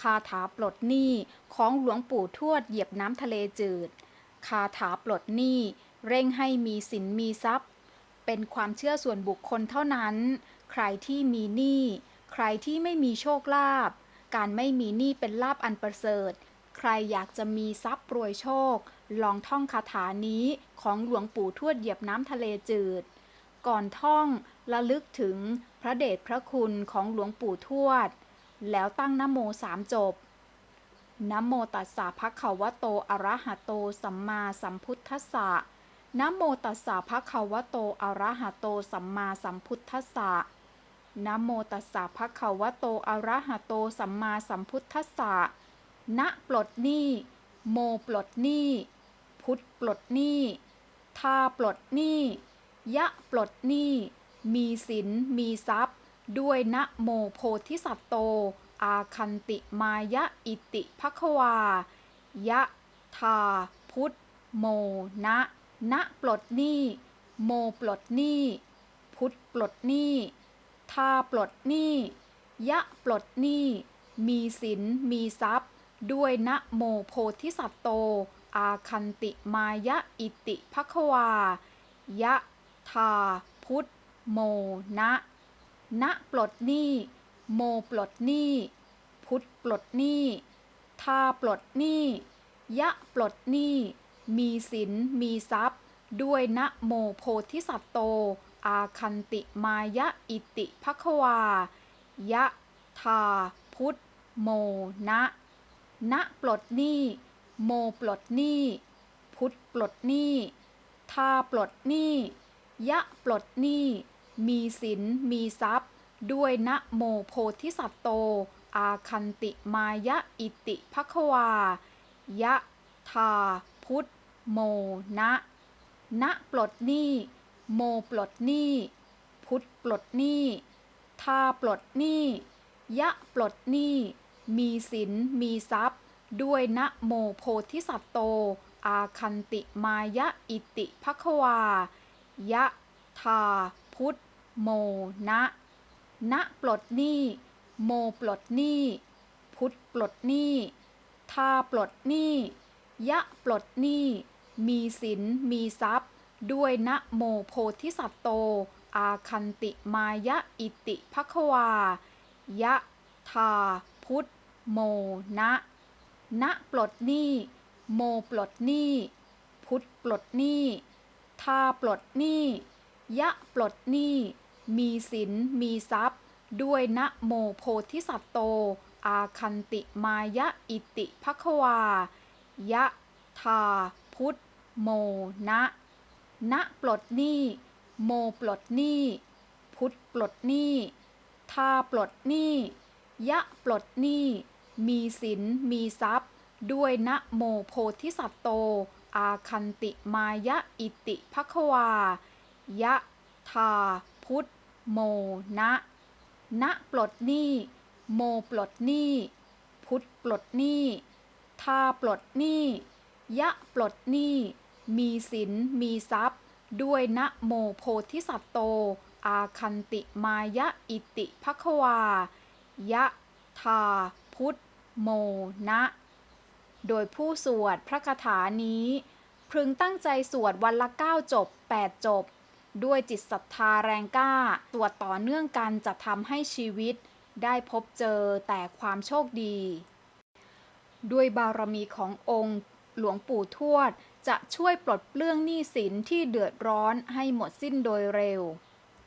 คาถาปลดหนี้ของหลวงปู่ทวดเหยียบน้ำทะเลจืด คาถาปลดหนี้เร่งให้มีสินมีทรัพย์ เป็นความเชื่อส่วนบุคคลเท่านั้น ใครที่มีหนี้ ใครที่ไม่มีโชคลาภ การไม่มีหนี้เป็นลาภอันประเสริฐ ใครอยากจะมีทรัพย์รวยโชค ลองท่องคาถานี้ของหลวงปู่ทวดเหยียบน้ำทะเลจืด ก่อนท่องระลึกถึงพระเดชพระคุณของหลวงปู่ทวด แล้วตั้งนโมสามจบนโมตัสสะภะคะวะโตอะระหะโต สัมมาสัมพุทธัสสะนโมตัสสะภะคะวะโตอะระหะโต สัมมาสัมพุทธัสสะนะโมตัสสะภะคะวะโตอะระหะโต สัมมาสัมพุทธัสสะณปลดหนี้ โมปลดหนี้ พุทธปลดหนี้ทาปลดหนี้ ยะปลดหนี้ มีสินมีทรัพย์ ด้วยนะโมโพธิสัตโต อาคันติมายะอิติภควา ยะทาพุทธโมนะนะปลดหนี้ โมปลดหนี้ พุทธปลดหนี้ทาปลดหนี้ ยะปลดหนี้ มีสินมีทรัพย์ ด้วยนะโมโพธิสัตโต อาคันติมายะอิติภควา ยะทาพุทธโมนะ นะปลดหนี้ โมปลดหนี้ พุทธปลดหนี้ทาปลดหนี้ ยะปลดหนี้ มีสินมีทรัพย์ ด้วยนะโมโพธิสัตโต อาคันติมายะอิติภควา ยะทาพุทธโมนะนะปลดหนี้ โมปลดหนี้ พุทธปลดหนี้ทาปลดหนี้ ยะปลดหนี้ มีสินมีทรัพย์ ด้วยนะโมโพธิสัตโต อาคันติมายะอิติภควายะทาพุทธโมนะนะปลดหนี้ โมปลดหนี้ พุทธปลดหนี้ทาปลดหนี้ ยะปลดหนี้ มีสินมีทรัพย์ ด้วยนะโมโพธิสัตโต อาคันติมายะอิติภควายะทาพุทธ โมนะนะปลดหนี้ โมปลดหนี้ พุทธปลดหนี้ทาปลดหนี้ ยะปลดหนี้ มีสินมีทรัพย์ ด้วยนะโมโพธิสัตโต อาคันติมายะอิติภควา ยะทาพุทธโมนะนะปลดหนี้ โมปลดหนี้ พุทธปลดหนี้ทาปลดหนี้ ยะปลดหนี้ มีสินมีทรัพย์ ด้วยนะโมโพธิสัตโต อาคันติมายะอิติภควายะทาพุทธโมนะนะปลดหนี้ โมปลดหนี้ พุทธปลดหนี้ทาปลดหนี้ ยะปลดหนี้ มีสินมีทรัพย์ ด้วยนะโมโพธิสัตโต อาคันติมายะอิติภควายะทาพุทธ โมนะนะปลดหนี้ โมปลดหนี้ พุทธปลดหนี้ทาปลดหนี้ ยะปลดหนี้ มีสินมีทรัพย์ ด้วยนะโมโพธิสัตโต อาคันติมายะอิติภควา ยะทาพุทธโมนะ โดยผู้สวดพระคาถานี้ พึงตั้งใจสวดวันละ9จบ8จบ ด้วยจิตศรัทธาแรงกล้า ตรวจต่อเนื่องกันจะทำให้ชีวิต ได้พบเจอแต่ความโชคดี ด้วยบารมีขององค์หลวงปู่ทวด จะช่วยปลดเปลื้องหนี้สินที่เดือดร้อนให้หมดสิ้นโดยเร็ว